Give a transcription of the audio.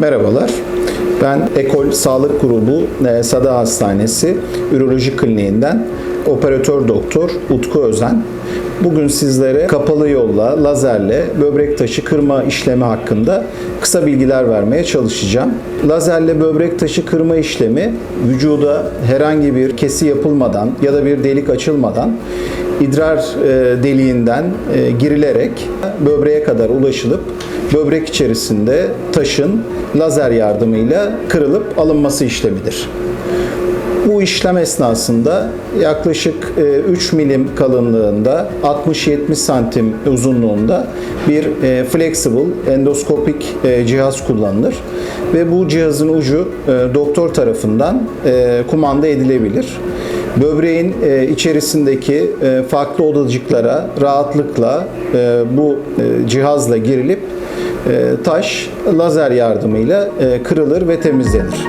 Merhabalar. Ben Ekol Sağlık Grubu e, Sada Hastanesi Üroloji Kliniğinden operatör doktor Utku Özen. Bugün sizlere kapalı yolla, lazerle böbrek taşı kırma işlemi hakkında kısa bilgiler vermeye çalışacağım. Lazerle böbrek taşı kırma işlemi vücuda herhangi bir kesi yapılmadan ya da bir delik açılmadan idrar e, deliğinden e, girilerek böbreğe kadar ulaşılıp böbrek içerisinde taşın lazer yardımıyla kırılıp alınması işlemidir. Bu işlem esnasında yaklaşık e, 3 milim kalınlığında 60-70 santim uzunluğunda bir e, flexible endoskopik e, cihaz kullanılır ve bu cihazın ucu e, doktor tarafından e, kumanda edilebilir. Böbreğin e, içerisindeki e, farklı odacıklara rahatlıkla e, bu e, cihazla girilip e, taş lazer yardımıyla e, kırılır ve temizlenir.